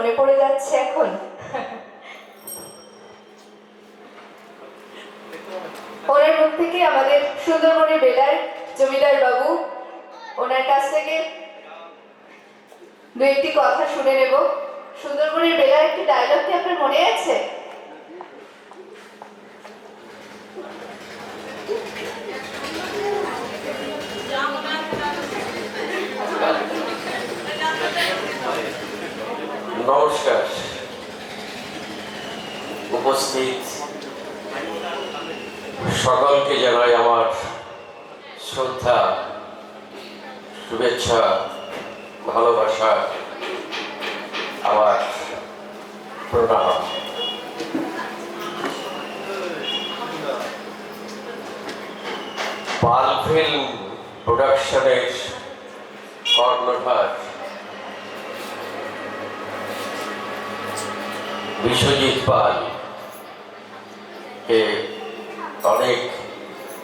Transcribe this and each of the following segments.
মনে পড়ে যাচ্ছে এখন? ওনার মুখ থেকে আমাদের সুন্দরবনের বেলার জমিদার বাবু, ওনার কাছ থেকে দু একটি কথা শুনে নেব। সুন্দরবনের বেলার একটি ডায়লগ কি আপনার মনে আছে? নমস্কার। উপস্থিত সকলকে জানাই আমার শ্রদ্ধা শুভেচ্ছা ভালোবাসা আমার প্রণাম। পাল ফিল্ম প্রোডাকশনের কর্ণধার বিশ্বজিৎ পাল কে অনেক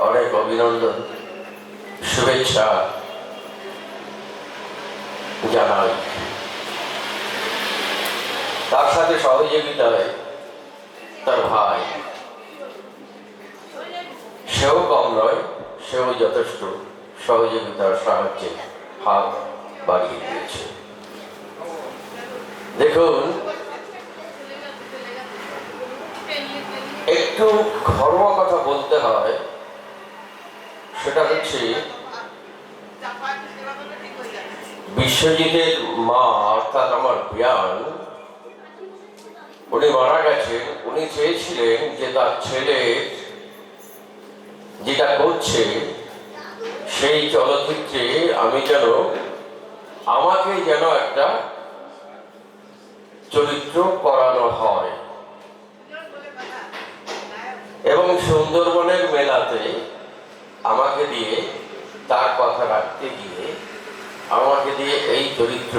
অনেক অভিনন্দন, শুভেচ্ছা জানাই। তার সাথে সহযোগিতায় তার ভাই। সেও কম নয়, সেও যথেষ্ট সহযোগিতার সাহায্যে হাত বাড়িয়ে দিয়েছে। দেখুন একটু ঘরোয়া কথা বলতে হয়, সেটা হচ্ছে বিশ্বজিতের মা অর্থাৎ আমার বিয়ান, উনি মারা গেছেন। উনি চেয়েছিলেন যে তার ছেলে যেটা করছে সেই চলচ্চিত্রে আমি যেন আমাকে যেন একটা চরিত্র করানো হয়। এবং সুন্দরবনের মেলাতে আমাকে দিয়ে তার কথা রাখতে গিয়ে আমাকে দিয়ে এই চরিত্র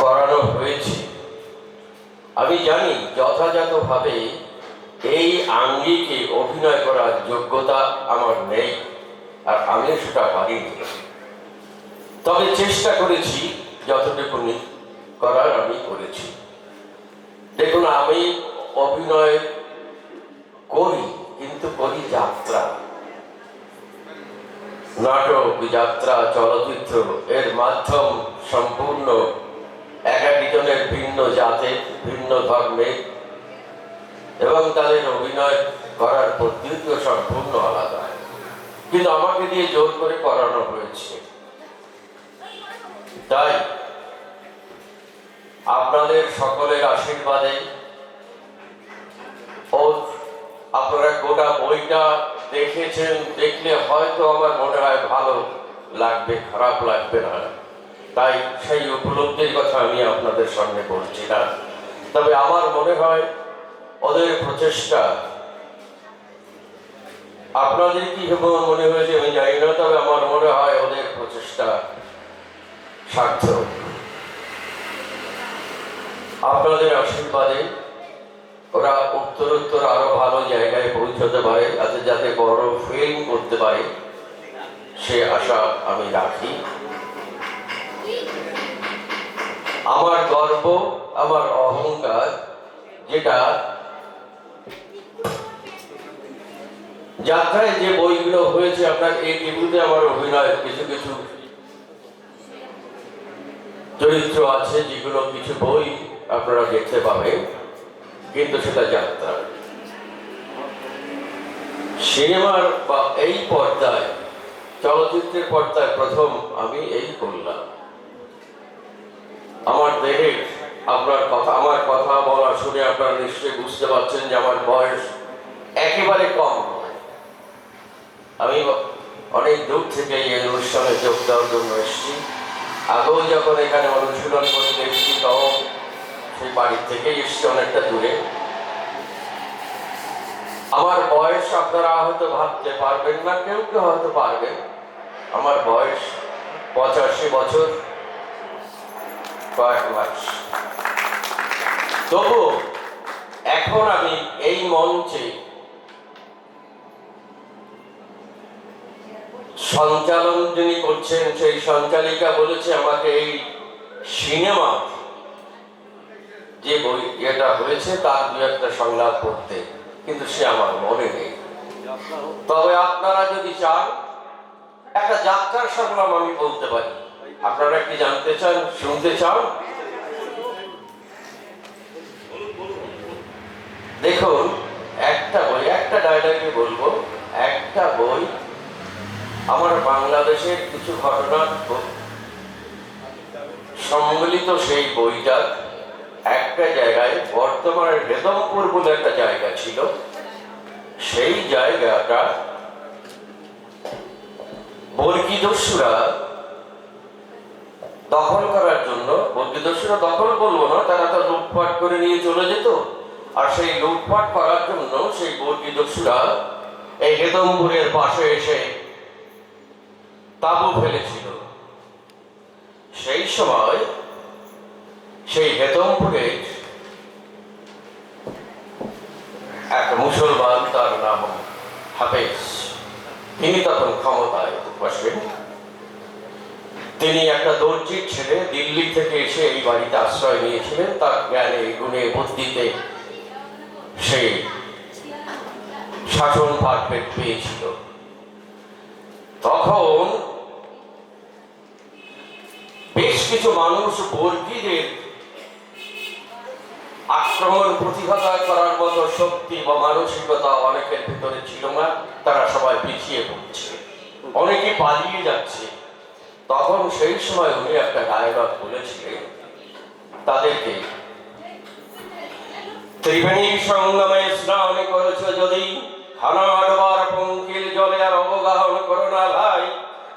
করানো হয়েছে। আমি জানি যথাযথভাবে এই আঙ্গিকে অভিনয় করার যোগ্যতা আমার নেই আর আমি সেটা পারিনি। তবে চেষ্টা করেছি, যতটুকুনি করার আমি করেছি। দেখুন, আমি অভিনয় করি, কিন্তু করি যাত্রা। নাটক, যাত্রা, চলচ্চিত্র, এর মাধ্যম সম্পূর্ণ এক একজনের ভিন্ন জাতের ভিন্ন ধর্মে, এবং তাদের অভিনয় করার পদ্ধতিও সম্পূর্ণ আলাদা। কিন্তু আমাকে দিয়ে জোর করে করানো হয়েছে। তাই আপনাদের সকলের আশীর্বাদে ও আপনারা গোটা বইটা দেখেছেন, দেখলে হয়তো আমার মনে হয় ভালো লাগবে, খারাপ লাগবে না। তাই সেই উপলব্ধির কথা আমি আপনাদের সামনে বলছি না। তবে আমার মনে হয় ওদের প্রচেষ্টা, আপনাদের কি মনে হয়েছে আমি জানি না, তবে আমার মনে হয় ওদের প্রচেষ্টা সার্থক। আপনাদের আশীর্বাদে ওরা উত্তরোত্তর আরও ভালো জায়গায় পৌঁছতে পারে, যাতে যাতে বড় ফিল্ম করতে পারে, সে আশা আমি রাখি। আমার গর্ব, আমার অহংকার, যেটা যাত্রায় যে বইগুলো হয়েছে, আপনার এই টিভিতে আমার অভিনয়, কিছু কিছু চরিত্র আছে, যেগুলো কিছু বই আপনারা দেখতে পাবেন, কিন্তু সেটা যাত্রা সিনেমার বা এই পর্দায়, চলচ্চিত্রের পর্দায় প্রথম আমি এই করলাম আমার দেহে আপনার কথা, আমার কথা বলা শুনে আপনারা নিশ্চয়ই বুঝতে পারছেন যে আমার বয়স একেবারে কম আমি অনেক দূর থেকে এই অনুষ্ঠানে যোগ দেওয়ার জন্য এসেছি। আগেও যখন এখানে অনুশীলন করে দেখছি বাড়ির থেকেই এসছি অনেকটা দূরে। আমার বয়স আপনারা হয়তো ভাবতে পারবেন না, কেউ কেউ হয়তো পারবেন। আমার বয়স পঁচাশি বছর, কয়েক মাস। তবু এখন আমি এই মঞ্চে সঞ্চালন যিনি করছেন, সেই সঞ্চালিকা বলেছে আমাকে এই সিনেমা যে বই এটা হয়েছে, তার দু একটা সংলাপ পড়তে। কিন্তু সে আমার মনে নেই। তবে আপনারা যদি চান, একটা যাত্রার সংলাপ আমি বলতে পারি। আপনারা কি জানতে চান, শুনতে চান? দেখুন, একটা বই, একটা ডায়লগে বলব, একটা বই আমার বাংলাদেশের কিছু ঘটনার সম্মিলিত সেই বইটা একটা জায়গায় বর্তমানের বেদমপুর বলে একটা জায়গা ছিল। সেই জায়গাটা বর্গীদস্যুরা দখল করার জন্য বর্গীদস্যুরা দখল বলব না, তারা তো লুটপাট করে নিয়ে চলে যেত। আর সেই লুটপাট করার জন্য সেই বর্গীদস্যুরা এই হেদমপুরের পাশে এসে তাবু ফেলেছিল। সেই সময় সেই হেতমপুরে এক মুসলমান তার নাম হাফেজ। তিনি তখন ক্ষমতায় বসবেন। তিনি একটা দর্জির ছেলে, দিল্লি থেকে এসে এই বাড়িতে আশ্রয় নিয়েছিলেন। তার জ্ঞানে, গুণে, বুদ্ধিতে সে শাসন পাঠ পেয়েছিল। তখন বেশ কিছু মানুষ বর্গীদের আক্রমণ প্রতিহত করার মতো শক্তি বা মানসিকতা অনেকের ভিতরে ছিল না, তারা সবাই পিছিয়ে পড়ছে। অনেকে পালিয়ে যাচ্ছে। তখন সেই সময় উনি একটা ডায়লগ বলেছিলেন, তাদেরকে, ত্রিবেণী সঙ্গমে স্নান করেছ যদি হানাডবার পঙ্কিল জলে আর অবগাহন করো না ভাই।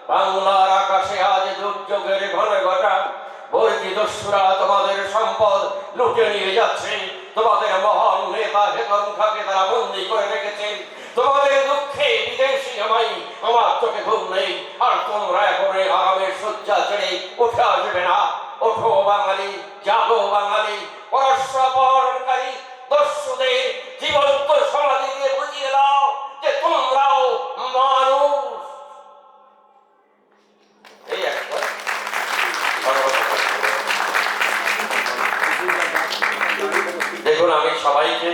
বাংলার আকাশে আজ দুর্যোগের ঘন ঘটা বর্গী দস্যুরা তোমাদের সম্পদ লুটে নিয়ে যাচ্ছে। তোমাদের মহান নেতা হেতন খাকে তারা বন্দি করে রেখেছে। তোমাদের দুঃখে বিদেশি আমাই আমার চোখে ঘুম নেই। আর তোমরা এই আরামের শয্যা ছেড়ে উঠে আসবে না। ওঠো বাঙালি, জাগো বাঙালি, পরস্পরকারী দস্যুদের জীবন্ত সমাধি দিয়ে বুঝিয়ে দাও যে তোমরাও মানুষ এই একটা দেখুন আমি সবাইকে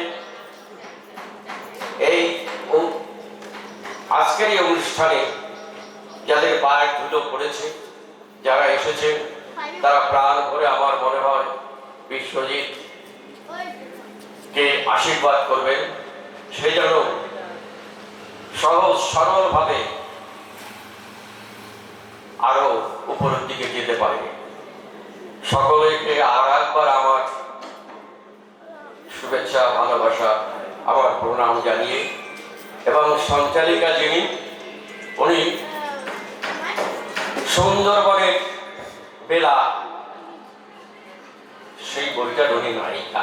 এই উ- আজকের এই অনুষ্ঠানে যাদের পায়ের ধুলো পড়েছে যারা এসেছেন তারা প্রাণ ভরে আমার মনে হয় বিশ্বজিৎ কে আশীর্বাদ করবেন সে যেন সহজ সরল ভাবে আরও উপরের দিকে যেতে পারে। সকলেকে আর একবার আমার শুভেচ্ছা, ভালোবাসা, আমার প্রণাম জানিয়ে এবং সঞ্চালিকা যিনি, উনি সুন্দরবনের বেলা সেই বইটার উনি নায়িকা।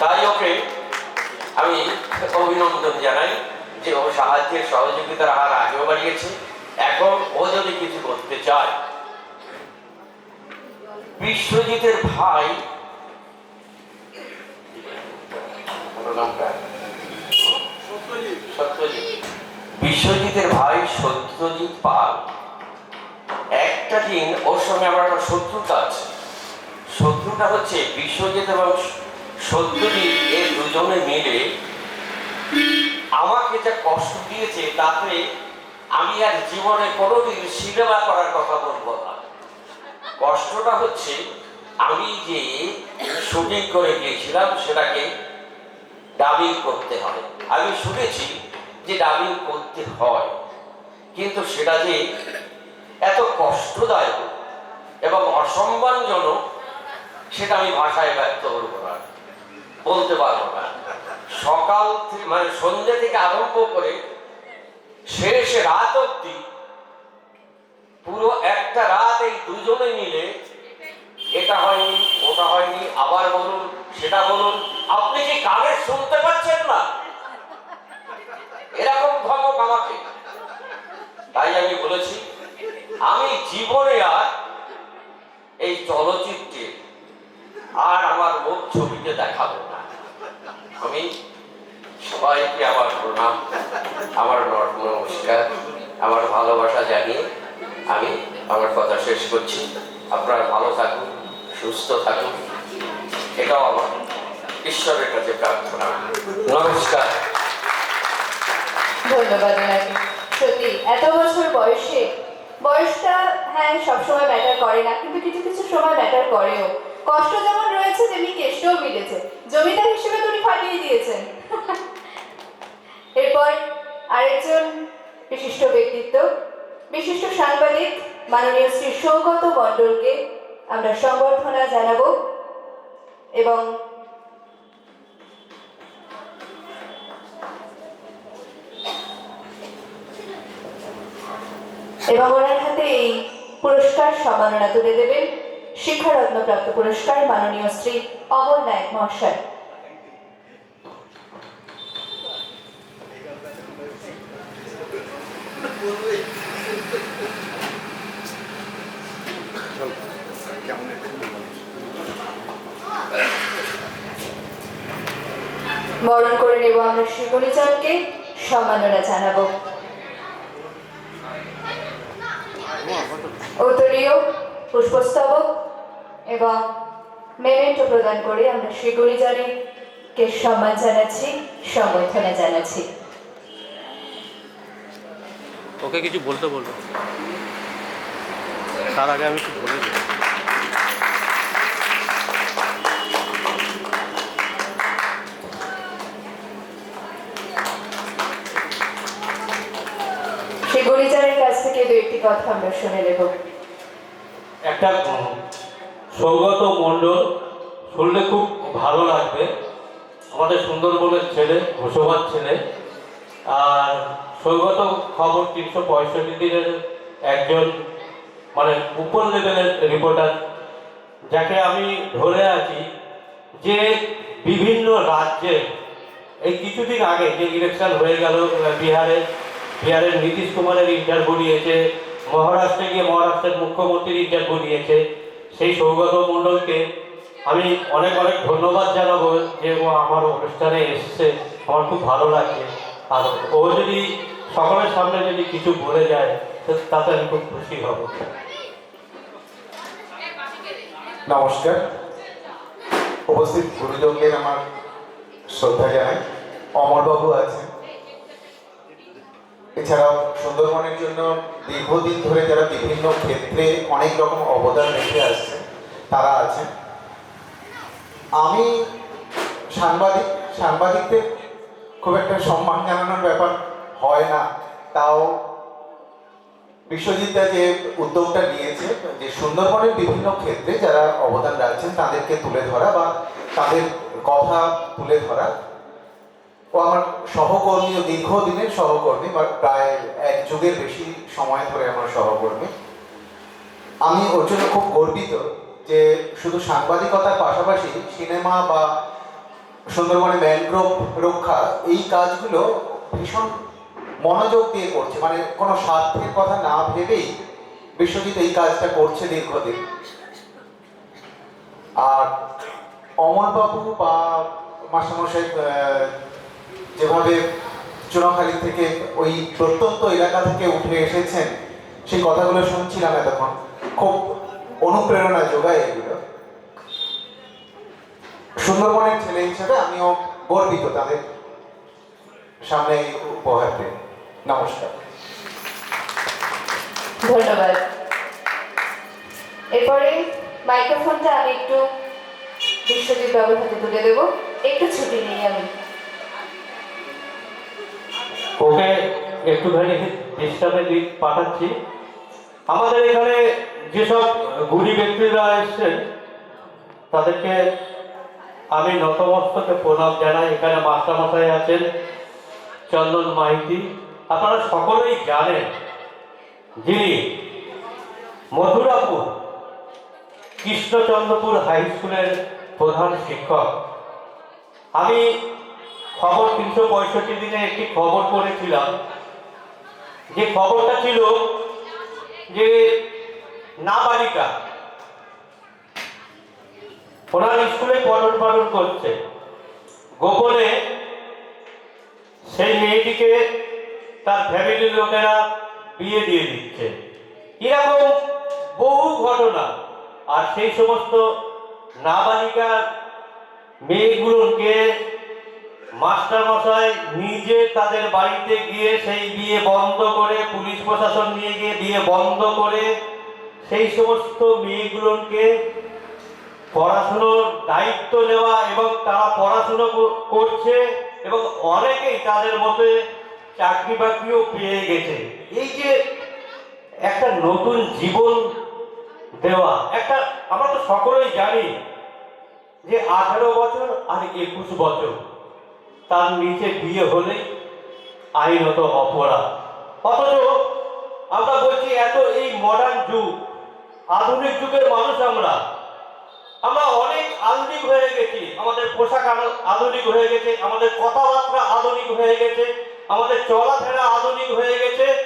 তাই ওকে আমি অভিনন্দন জানাই যে ও সাহায্যের সহযোগিতার হার আগেও বাড়িয়েছে। এখন ও যদি কিছু করতে চায়, বিশ্বজিতের ভাই বিশ্বজিতের ভাই সত্যজিৎ পাল। একটা দিন ওর সঙ্গে আমার একটা শত্রুতা আছে। শত্রুটা হচ্ছে বিশ্বজিৎ এবং সত্যজিৎ এর দুজনে মিলে আমাকে যা কষ্ট দিয়েছে তাতে আমি আর জীবনে কোনোদিন সিনেমা করার কথা বলব না। কষ্টটা হচ্ছে, আমি যে শুটিং করে গিয়েছিলাম, সেটাকে ডাবিং করতে হবে আমি শুনেছি যে ডাবিং করতে হয়, কিন্তু সেটা যে এত কষ্টদায়ক এবং অসম্মানজনক, সেটা আমি ভাষায় ব্যক্ত করব না, বলতে পারব না। সকাল থেকে মানে সন্ধ্যে থেকে আরম্ভ করে শেষ রাত অব্দি পুরো একটা রাত এই দুজনে মিলে এটা হয়নি, ওটা হয়নি, আবার বলুন, সেটা বলুন। আপনি কি কানে শুনতে পাচ্ছেন না? এরকম ধমক আমাকে। তাই আমি বলেছি, আমি জীবনে আর এই চলচ্চিত্রে আর আমার মুখ ছবিতে দেখাবো না আমি সবাইকে আমার আমার নমস্কার, আমার ভালোবাসা জানিয়ে আমি আমার কথা শেষ করছি। আপনারা ভালো থাকুন, সুস্থ থাকুন। এটাও আমার ঈশ্বরের কাছে প্রার্থনা। নমস্কার। ধন্যবাদ সত্যি, এত বছর বয়সে, বয়সটা হ্যাঁ সবসময় ম্যাটার করে না, কিন্তু কিছু কিছু সময় ম্যাটার করেও। কষ্ট যেমন রয়েছে, তেমনি কেষ্টও মিলেছে জমিদার হিসেবে তো উনি ফাটিয়ে দিয়েছেন। এরপর আরেকজন বিশিষ্ট ব্যক্তিত্ব, বিশিষ্ট সাংবাদিক, মাননীয় শ্রী সৌগত মণ্ডলকে আমরা সংবর্ধনা জানাব এবং এবং ওনার হাতে এই পুরস্কার সম্মাননা তুলে দেবেন শিক্ষারত্ন প্রাপ্ত পুরস্কার মাননীয় শ্রী অমল নায়ক মহাশয়। বরণ করে নেব আমরা শ্রী গুণীজনকে সম্মাননা জানাব। উত্তরীয়, পুষ্পস্তবক এবং মেমেন্টো প্রদান করে আমরা শ্রী কে সম্মান জানাচ্ছি সম্বর্ধনা জানাচ্ছি। ওকে কিছু বলতে বলব? তার আগে আমি কিছু বলে দিই। গুণীজনের কাছ থেকে দু একটি কথা আমরা শুনে নেব। একটা সৌগত মণ্ডল শুনলে খুব ভালো লাগবে। আমাদের সুন্দরবনের ছেলে, ঘোষবাদ ছেলে। আর সৌগত খবর তিনশো পঁয়ষট্টি দিনের একজন মানে উপর লেভেলের রিপোর্টার যাকে আমি ধরে আছি যে বিভিন্ন রাজ্যে, এই কিছুদিন আগে যে ইলেকশন হয়ে গেল বিহারে বিহারের নীতিশ কুমারের ইন্টারভিউ নিয়েছে, মহারাষ্ট্রে গিয়ে মহারাষ্ট্রের মুখ্যমন্ত্রীর ইন্টারভিউ নিয়েছে। সেই সৌগত মণ্ডলকে আমি অনেক অনেক ধন্যবাদ জানাব যে ও আমার অনুষ্ঠানে এসছে। আমার খুব ভালো লাগছে। আর ও যদি সকলের সামনে যদি কিছু বলে যায় তাতে আমি খুব খুশি হব। নমস্কার। উপস্থিত গুরুজনদের আমার শ্রদ্ধা জানাই। অমরবাবু আছেন। এছাড়াও সুন্দরবনের জন্য দীর্ঘদিন ধরে যারা বিভিন্ন ক্ষেত্রে অনেক রকম অবদান রেখে আসছে, তারা আছেন। আমি সাংবাদিক, সাংবাদিকদের খুব একটা সম্মান জানানোর ব্যাপার হয় না। তাও বিশ্বজিৎ দা যে উদ্যোগটা নিয়েছে, যে সুন্দরবনের বিভিন্ন ক্ষেত্রে যারা অবদান রাখছেন, তাদেরকে তুলে ধরা বা তাদের কথা তুলে ধরা ও আমার সহকর্মী ও দীর্ঘদিনের সহকর্মী, বা প্রায় এক যুগের বেশি সময় ধরে আমার সহকর্মী। আমি ওর জন্য খুব গর্বিত যে শুধু সাংবাদিকতার পাশাপাশি সিনেমা বা সুন্দরবনে ম্যানগ্রোভ রক্ষা, এই কাজগুলো ভীষণ মনোযোগ দিয়ে করছে। মানে কোনো স্বার্থের কথা না ভেবেই বিশ্বজিৎ এই কাজটা করছে দীর্ঘদিন। আর অমরবাবু বা মাস্টারমশাই যেভাবে চুনাখালী থেকে ওই প্রত্যন্ত এলাকা থেকে উঠে এসেছেন, সেই কথাগুলো শুনছিলাম এতক্ষণ। খুব অনুপ্রেরণা যোগায় এগুলো। সুন্দরবনের ছেলে হিসেবে আমিও গর্বিত তাদের সামনে উপহার পেয়ে নমস্কার। ধন্যবাদ। এরপরে মাইক্রোফোনটা আমি একটু বিশ্বজিৎ বাবুর হাতে তুলে দেবো। একটু ছুটি নিয়ে আমি ওকে একটুখানি ডিস্টার্বে দিক পাঠাচ্ছি। আমাদের এখানে যেসব গুণী ব্যক্তিরা এসছেন, তাদেরকে আমি নতমস্তকে প্রণাম জানাই। এখানে মাস্টারমশাই আছেন, চন্দন মাইতি আপনারা সকলেই জানেন যিনি মথুরাপুর, কৃষ্ণচন্দ্রপুর হাই স্কুলের প্রধান শিক্ষক। আমি খবর তিনশো পঁয়ষট্টি দিনে একটি খবর পড়েছিলাম। যে খবরটা ছিল যে নাবালিকা ওনার স্কুলে পঠন পালন করছে। গোপনে সেই মেয়েটিকে তার ফ্যামিলির লোকেরা বিয়ে দিয়ে দিচ্ছে। এরকম বহু ঘটনা। আর সেই সমস্ত নাবালিকা মেয়েগুলোকে মাস্টার মশাই নিজে তাদের বাড়িতে গিয়ে সেই বিয়ে বন্ধ করে, পুলিশ প্রশাসন নিয়ে গিয়ে বিয়ে বন্ধ করে সেই সমস্ত মেয়েগুলোকে পড়াশুনোর দায়িত্ব নেওয়া এবং তারা পড়াশুনো করছে এবং অনেকেই তাদের মধ্যে চাকরি বাকরিও পেয়ে গেছে। এই যে একটা নতুন জীবন দেওয়া, একটা আমরা তো সকলেই জানি যে আঠারো বছর আর একুশ বছর। তার নিচে বিয়ে হলেই আইনত অপরাধ। অথচ আমরা বলছি এত এই মডার্ন যুগ, আধুনিক যুগের মানুষ আমরা আমরা অনেক আধুনিক হয়ে গেছি। আমাদের পোশাক আধু- আধুনিক হয়ে গেছে, আমাদের কথাবার্তা আধুনিক হয়ে গেছে, আমাদের চলাফেরা আধুনিক হয়ে গেছে।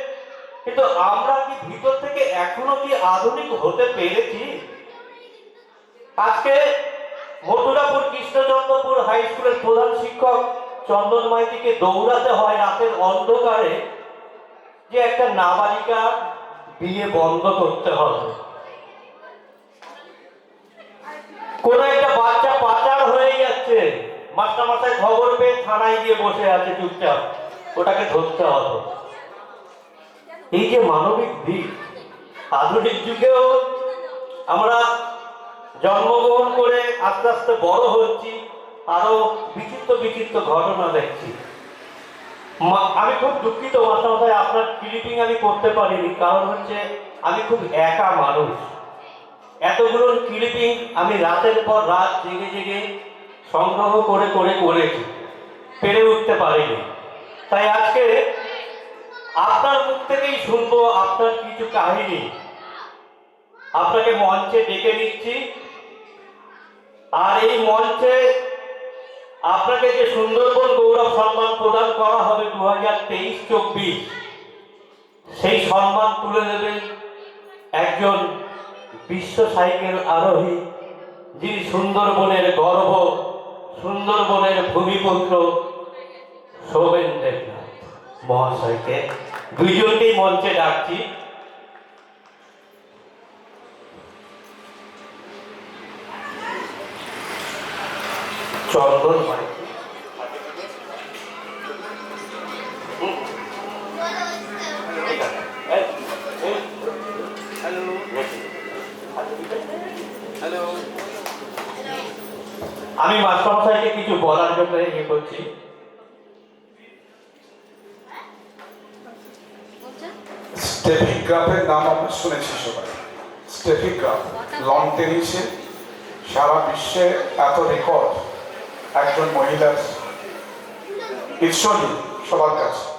কিন্তু আমরা কি ভিতর থেকে এখনও কি আধুনিক হতে পেরেছি? আজকে মথুরাপুর কৃষ্ণচন্দ্রপুর হাই স্কুলের প্রধান শিক্ষক চন্দন মাইতিকে দৌড়াতে হয় রাতের অন্ধকারে, যে একটা নাবালিকা বিয়ে বন্ধ করতে হবে। কোন একটা বাচ্চা পাচার হয়ে যাচ্ছে। মাস্টার মাস্টার খবর পেয়ে থানায় গিয়ে বসে আছে চুপচাপ। ওটাকে ধরতে হবে। এই যে মানবিক দিক, আধুনিক যুগেও আমরা জন্মগ্রহণ করে আস্তে আস্তে বড় হচ্ছি। আরও বিচিত্র বিচিত্র ঘটনা দেখছি। আমি খুব দুঃখিত, মাস্টারমশাই, আপনার ক্লিপিং আমি করতে পারিনি। কারণ হচ্ছে, আমি খুব একা মানুষ। এতগুলো ক্লিপিং আমি রাতের পর রাত জেগে জেগে সংগ্রহ করে করে করেছি। পেরে উঠতে পারিনি। তাই আজকে আপনার মুখ থেকেই শুনব আপনার কিছু কাহিনী। আপনাকে মঞ্চে ডেকে নিচ্ছি। আর এই মঞ্চে আপনাকে যে সুন্দরবন গৌরব সম্মান প্রদান করা হবে দু হাজার তেইশ চব্বিশ, সেই সম্মান তুলে দেবেন একজন বিশ্ব সাইকেল আরোহী, যিনি সুন্দরবনের গর্ব, সুন্দরবনের ভূমিপুত্র শোভেন দেবনাথ মহাশয়কে। দুইজনকেই মঞ্চে ডাকছি। চন্দন মাইতি আমি মাস্টারমশাইকে কিছু বলার জন্য ইয়ে করছি স্টেফি গ্রাফের নাম আমরা শুনেছি সবাই। স্টেফি গ্রাফ লন টেনিসে সারা বিশ্বে এত রেকর্ড একজন মহিলার ঈশ্বরী সবার কাছে